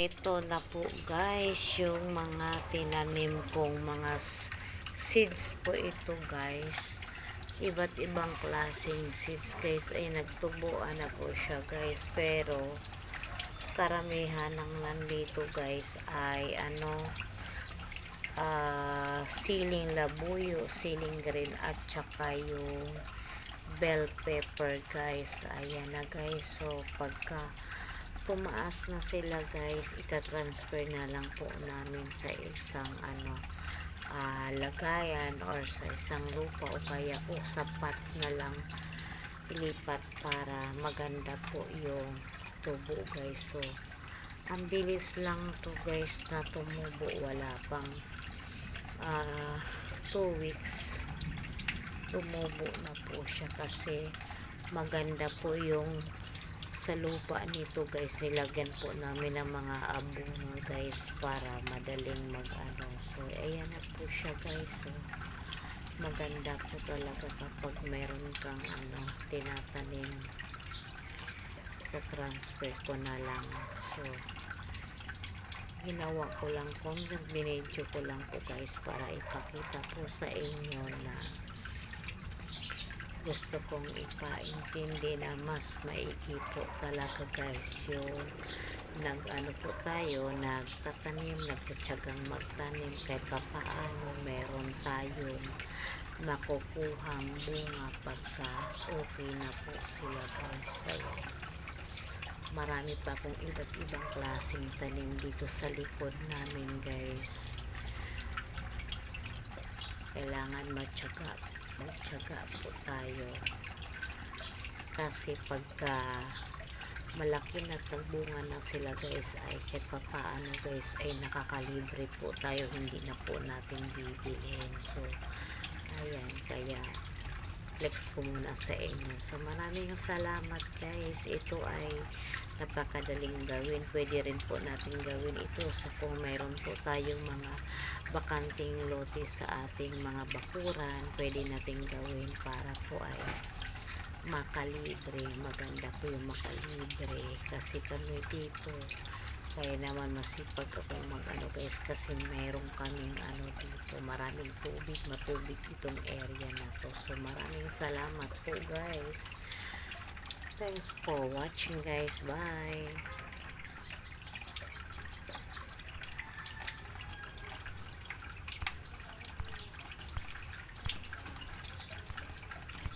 Ito na po guys, yung mga tinanim kong mga seeds po ito guys. Iba't ibang klaseng seeds guys ay nagtubuan na po siya guys. Pero karamihan ng nandito guys ay ano ah siling labuyo, siling green at saka yung bell pepper guys. Ayan na guys. So pagka tumaas na sila guys, itatransfer na lang po namin sa isang ano ah, lagayan or sa isang lupa o kaya po sapat na lang ilipat para maganda po yung tubo guys. So, ang bilis lang to guys na tumubo. Wala pang 2 weeks tumubo na po siya kasi maganda po yung sa lupa nito guys nilagyan po namin ng mga abono guys para madaling mag ano so ayan na po siya guys so maganda po talaga kapag meron kang ano tinatanim. Transfer ko na lang. So ginawa ko lang kung binidyo ko lang po guys para ipakita po sa inyo na gusto kong ipaintindi na mas maigi po talaga guys yung nag ano po tayo nagtatanim nagtsatsagang magtanim kahit papaano meron tayong makukuhang bunga pagka okay na po sila guys Ayan. marami pa akong iba't ibang klaseng tanim dito sa likod namin guys kailangan matyaga magtyaga po tayo. Kasi pagka malaki na tagbunga na sila guys ay kahit pa paano guys ay nakakalibre po tayo. Hindi na po natin bibilhin so ayan kaya flex ko muna sa inyo. So maraming salamat guys. Ito ay napakadaling gawin. Pwede rin po natin gawin ito sa kung mayroon po tayong mga bakanting lote sa ating mga bakuran. Pwede natin gawin para po ay makalibre. Maganda po yung makalibre. Kasi kami dito kaya naman masipag ako mag ano guys kasi mayroon kaming ano dito maraming tubig matubig itong area na to. So maraming salamat po guys thanks for watching guys. Bye